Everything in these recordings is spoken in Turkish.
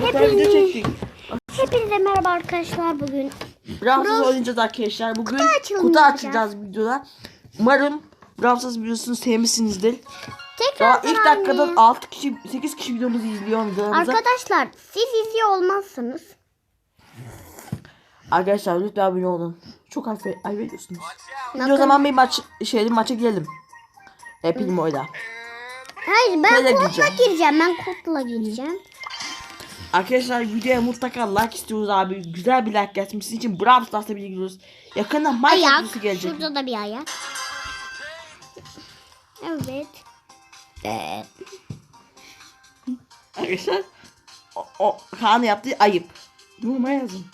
Video çektik. Hepinize merhaba arkadaşlar bugün. Bravsız oynayacağız arkadaşlar. Bugün Kutu açacağız videoda. Umarım Bravsız videosunu sevmişsinizdir. Tekrar Daha ilk dakikadan 6 kişi 8 kişi videomuzu izliyor. Arkadaşlar siz izliyor olmazsanız Arkadaşlar lütfen abone olun. Çok ayıp, ediyorsunuz. Şimdi o zaman bir maç şey maça girelim. E Primo'yla. Hayır ben Böyle kodla gireceğim. Ben kodla gireceğim. Arkadaşlar videoya mutlaka like istiyoruz abi. Güzel bir like gelmesi için Brawl Stars'la birlikte gidiyoruz. Yakında Minecraft videosu gelecek. Şurada da bir ayak. Evet. Evet. Arkadaşlar o, o Kaan yaptığı ayıp. Yoruma yazın.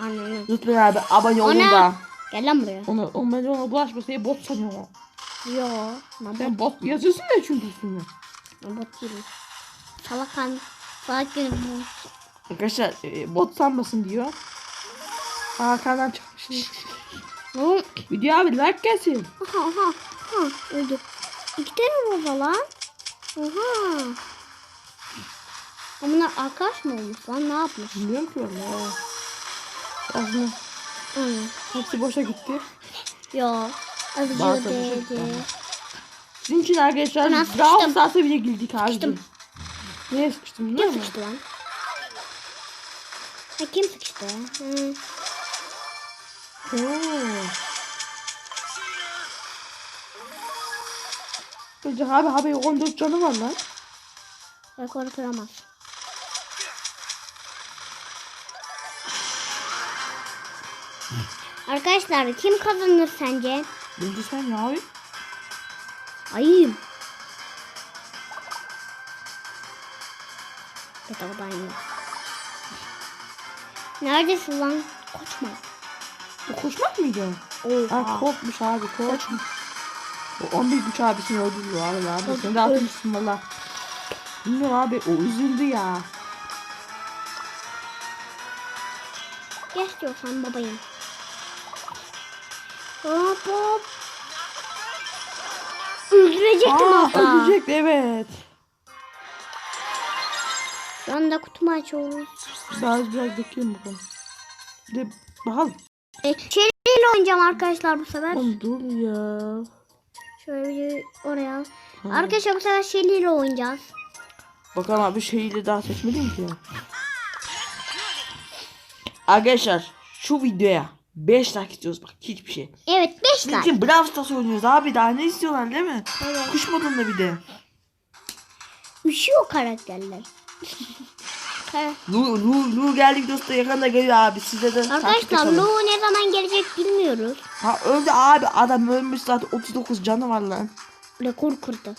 Anladım. Lütfen abi abone olun Ona- da. Gel lan buraya. Ona, ona, ona bulaşma seni bot sanıyorlar. Yo. Ben bot, Sen bot yazıyorsun ya çünkü üstünde. ben bot değilim. Salak kan. Salak gönül. Arkadaşlar e, bot sanmasın diyor. Aa Kaan'dan çıkmış. Hı. Video abi like gelsin. Aha aha. Ha öldü. İki tane baba lan. Oha. Ya Bunlar arkadaş mı olmuş lan? Ne yapmış? Bilmiyorum ki valla. Aslında Hı. hepsi boşa gitti. Yo. Azıcık Bazı boşa Sizin için arkadaşlar Ben sıkıştım. Brawl Stars'a bile girdik abi. Sıkıştım. Niye sıkıştın biliyor musun? sıkıştı lan? Ha kim sıkıştı? Hı. Oo. Bence abi abi 14 canı var lan. Rekoru kıramaz. Arkadaşlar kim kazanır sence? Bence sen ya abi. Ayım. Bedavadan yiyor. Neredesin lan? Koçma. O koşmak mıydı? Oha. Ha korkmuş abi korkmuş. O 11 güç abisini öldürüyor abi abi. Sen de atmışsın valla. Bilmiyorum abi o üzüldü ya. Geç diyorsan babayım. Hop hop. Öldürecektim Aa hatta. ölecek evet. Anda kutumu açıyoruz. Biraz biraz bekleyin bakalım. Bir de bakalım. E, Şeriyle oynayacağım arkadaşlar bu sefer. Oğlum dur ya. Şöyle bir oraya. Ha. Arkadaşlar bu sefer Şeriyle oynayacağız. Bakalım abi şeyi daha seçmedim ki ya. Arkadaşlar şu videoya 5 like istiyoruz bak hiçbir şey. Evet 5 Sizin like. için Brawl Stars oynuyoruz abi daha ne istiyorlar değil mi? Evet. Kuş modunda bir de. Üşüyor karakterler. Lu, Lu, Lu geldi videosu da yakında geliyor abi size de Arkadaşlar. Lu ne zaman gelecek bilmiyoruz. Ha öldü abi adam ölmüş zaten 39 canı var lan. Rekor kırdı.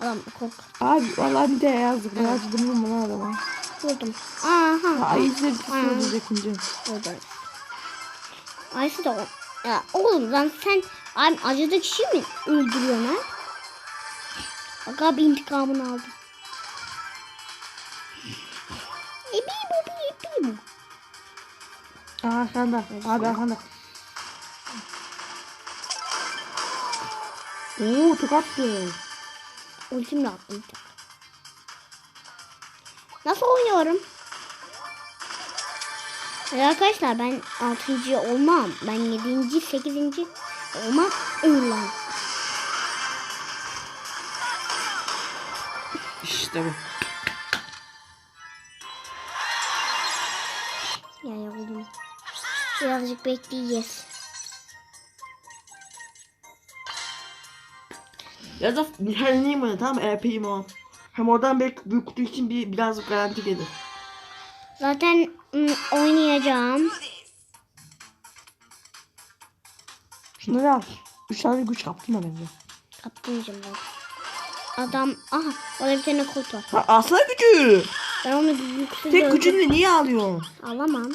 Adam rekor kırdı. Abi vallahi bir de yazdık ben acıdım mı lan adama. Vurdum. Aha. Ay izle bir ikinci. Vurdum. Ayşe de. Ya oğlum lan sen abi acıdı kişi mi öldürüyorsun ha? Bak abi intikamını aldı. Aa arkanda abi arkanda. Oo tık attı. Ultimle attım. Nasıl oynuyorum? Ya arkadaşlar ben 6. olmam. Ben 7. 8. olmam. Ulan. İşte bu. Birazcık bekleyeceğiz. Ya da nişanlıyım onu tamam? EP'yim o. Hem oradan belki büyük kutu için bir biraz garanti gelir. Zaten ım, oynayacağım. Şunları al. Üç tane güç kaptım ben bence. Kaptırmayacağım ben. Adam aha orada bir tane var. Ha, aslan gücü. Ben onu yüksek Tek gücünle niye alıyorsun? Alamam.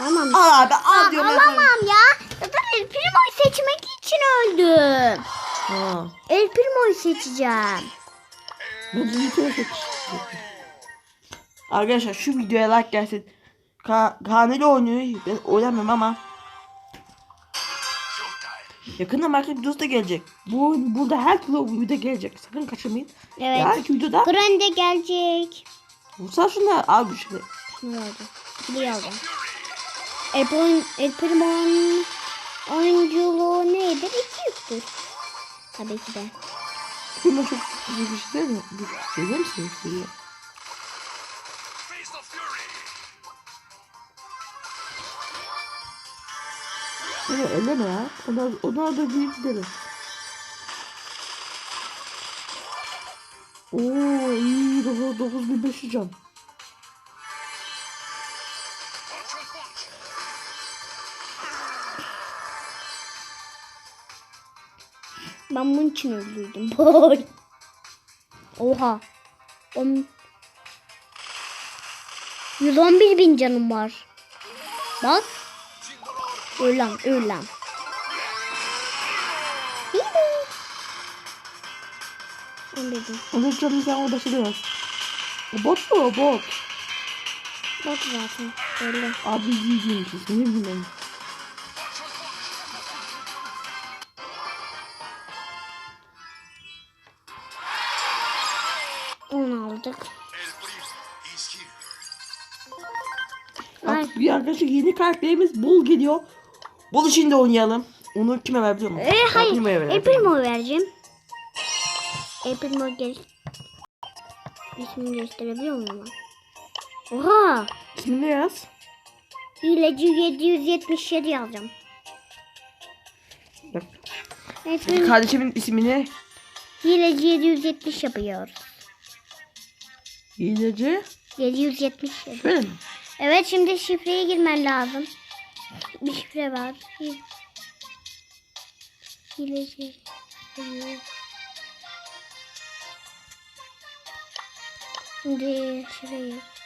Alamam. Al abi al Aa, diyorum alamam ya. Zaten El Primo'yu seçmek için öldüm. Ha. El Primo'yu seçeceğim. Seç. Arkadaşlar şu videoya like gelsin. Ka Kaneli oynuyor. Ben oynamıyorum ama. Yakında Minecraft videosu da gelecek. Bu burada her türlü video gelecek. Sakın kaçırmayın. Evet. Yarınki videoda Grande gelecek. Vursan şunlar. Al bir şey. Ne oldu? Bir aldım. El, Prim- El Primo'nun oyunculuğu nedir? 200'dür. Tabii ki de. Primo çok büyük bir şey değil mi? Şey değil misin? The fury. Evet elleme ya. Onlar, onlar da büyük deli. Oo iyi 9500 can. Ben bunun için öldürdüm. Oha. On... 111 bin canım var. Bak. Öl lan, öl lan. Hihi. 11 bin. Onun canını sen orada şey demez. O bot mu o bot? Bak zaten. Öyle. Abi iyi değilmişiz. Ne bileyim. Artık bir arkadaşlar yeni karakterimiz Bull geliyor. Bull için de oynayalım. Onu kime ver biliyor musun? Ee, hayır. Primo'ya ver. El Primo vereceğim. Primo gel. İsmini gösterebiliyor muyum? Oha. Ne yaz? Hileci 777 yazacağım. Bak. Kardeşimin ismini hileci 770 yapıyoruz. Hileci. 777. Şöyle mi? Evet şimdi şifreye girmen lazım. Bir şifre var. Hi- Hileci. Şimdi şifreyi.